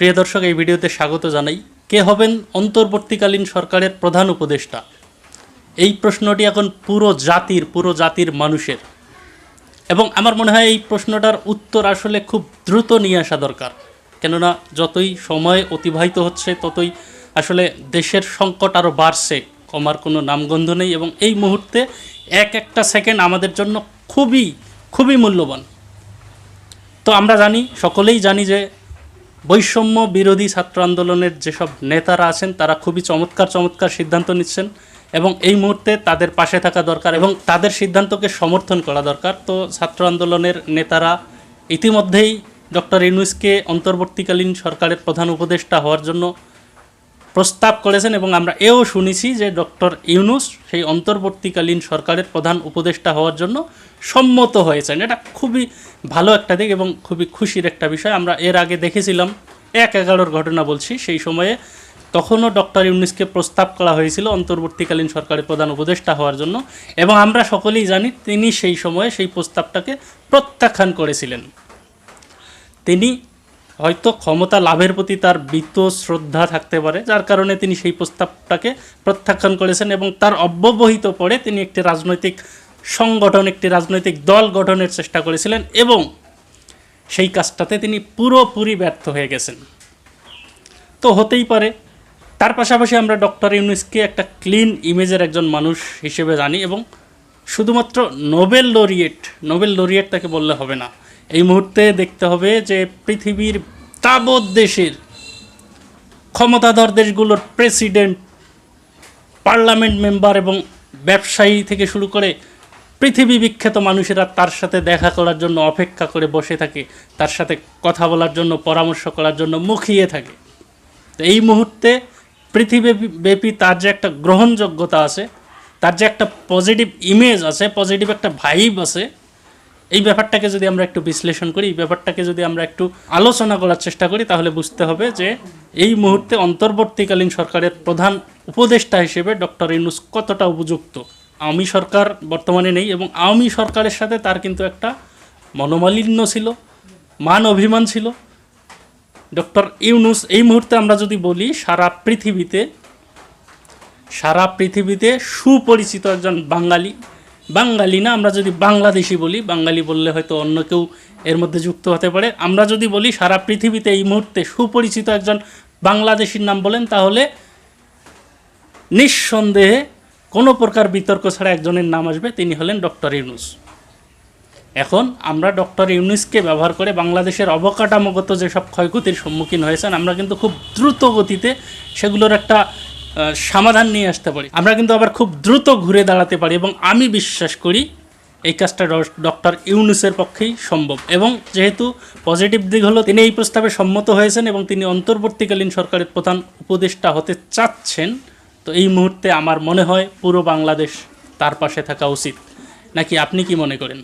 প্রিয় দর্শক, এই ভিডিওতে স্বাগত জানাই। কে হবেন অন্তর্বর্তীকালীন সরকারের প্রধান উপদেষ্টা? এই প্রশ্নটি এখন পুরো জাতির পুরো জাতির মানুষের। এবং আমার মনে হয় এই প্রশ্নটার উত্তর আসলে খুব দ্রুত নিয়ে আসা দরকার। কেননা যতই সময় অতিবাহিত হচ্ছে, ততই আসলে দেশের সংকট আরও বাড়ছে। কমার কোনো নামগন্ধ নেই এবং এই মুহূর্তে এক একটা সেকেন্ড আমাদের জন্য খুবই খুবই মূল্যবান। তো আমরা জানি, সকলেই জানি যে বৈষম্য বিরোধী ছাত্র আন্দোলনের যেসব নেতারা আছেন, তারা খুবই চমৎকার চমৎকার সিদ্ধান্ত নিচ্ছেন এবং এই মুহূর্তে তাদের পাশে থাকা দরকার এবং তাদের সিদ্ধান্তকে সমর্থন করা দরকার। তো ছাত্র আন্দোলনের নেতারা ইতিমধ্যেই ডক্টর ইউনুসকে অন্তর্বর্তীকালীন সরকারের প্রধান উপদেষ্টা হওয়ার জন্য প্রস্তাব করেছেন এবং আমরা এও শুনেছি যে ডক্টর ইউনুস সেই অন্তর্বর্তীকালীন সরকারের প্রধান উপদেষ্টা হওয়ার জন্য সম্মত হয়েছেন। এটা খুবই ভালো একটা দিক এবং খুবই খুশির একটা বিষয়। আমরা এর আগে দেখেছিলাম, এক এগারোর ঘটনা বলছি, সেই সময়ে তখনও ডক্টর ইউনুসকে প্রস্তাব করা হয়েছিল অন্তর্বর্তীকালীন সরকারের প্রধান উপদেষ্টা হওয়ার জন্য এবং আমরা সকলেই জানি তিনি সেই সময়ে সেই প্রস্তাবটাকে প্রত্যাখ্যান করেছিলেন। তিনি হয়তো ক্ষমতা লাভের প্রতি তার বিত শ্রদ্ধা থাকতে পারে, যার কারণে তিনি সেই প্রস্তাবটাকে প্রত্যাখ্যান করেছেন এবং তার অব্যবহিত পরে তিনি একটি রাজনৈতিক সংগঠন, একটি রাজনৈতিক দল গঠনের চেষ্টা করেছিলেন এবং সেই কাজটাতে তিনি পুরোপুরি ব্যর্থ হয়ে গেছেন। তো হতেই পারে। তার পাশাপাশি আমরা ডক্টর ইউনুসকে একটা ক্লিন ইমেজের একজন মানুষ হিসেবে জানি এবং শুধুমাত্র নোবেল লরিয়েট নোবেল লরিয়েট তাকে বললে হবে না। এই মুহূর্তে দেখতে হবে যে পৃথিবীর তাবৎ দেশের ক্ষমতাধর দেশগুলোর প্রেসিডেন্ট, পার্লামেন্ট মেম্বার এবং ব্যবসায়ী থেকে শুরু করে পৃথিবী বিখ্যাত মানুষেরা তার সাথে দেখা করার জন্য, অপেক্ষা করে বসে থাকে, তার সাথে কথা বলার জন্য, পরামর্শ করার জন্য মুখিয়ে থাকে। তো এই মুহূর্তে পৃথিবী ব্যাপী তার যে একটা গ্রহণযোগ্যতা আছে, তার যে একটা পজিটিভ ইমেজ আছে পজিটিভ একটা ভাইব আছে এই ব্যাপারটাকে যদি আমরা একটু বিশ্লেষণ করি, এই ব্যাপারটাকে যদি আমরা একটু আলোচনা করার চেষ্টা করি, তাহলে বুঝতে হবে যে এই মুহূর্তে অন্তর্বর্তীকালীন সরকারের প্রধান উপদেষ্টা হিসেবে ডক্টর ইউনুস কতটা উপযুক্ত? আওয়ামী সরকার বর্তমানে নেই এবং আওয়ামী সরকারের সাথে তার কিন্তু একটা মনোমালিন্য ছিল, মান অভিমান ছিল। ডক্টর ইউনুস, এই মুহূর্তে আমরা যদি বলি, সারা পৃথিবীতে সারা পৃথিবীতে সুপরিচিত একজন বাঙালি বাঙালি না, আমরা যদি বাংলাদেশি বলি, বাঙালি বললে হয়তো অন্য কেউ এর মধ্যে যুক্ত হতে পারে। আমরা যদি বলি সারা পৃথিবীতে এই মুহূর্তে সুপরিচিত একজন বাংলাদেশির নাম বলেন, তাহলে নিঃসন্দেহে কোনো প্রকার বিতর্ক ছাড়া একজনের নাম আসবে, তিনি হলেন ডক্টর ইউনুস। এখন আমরা ডক্টর ইউনুসকে ব্যবহার করে বাংলাদেশের অবকাঠামোগত যেসব ক্ষয়ক্ষতির সম্মুখীন হয়েছেন, আমরা কিন্তু খুব দ্রুত গতিতে সেগুলোর একটা সমাধান নিয়ে আসতে পারি। আমরা কিন্তু আবার খুব দ্রুত ঘুরে দাঁড়াতে পারি এবং আমি বিশ্বাস করি এই কাজটা ডক্টর ইউনুসের পক্ষেই সম্ভব এবং যেহেতু পজিটিভ দিক হলো, তিনি এই প্রস্তাবে সম্মত হয়েছেন এবং তিনি অন্তর্বর্তীকালীন সরকারের প্রধান উপদেষ্টা হতে চাচ্ছেন, তো এই মুহূর্তে আমার মনে হয় পুরো বাংলাদেশ তার পাশে থাকা উচিত। নাকি আপনি কি মনে করেন?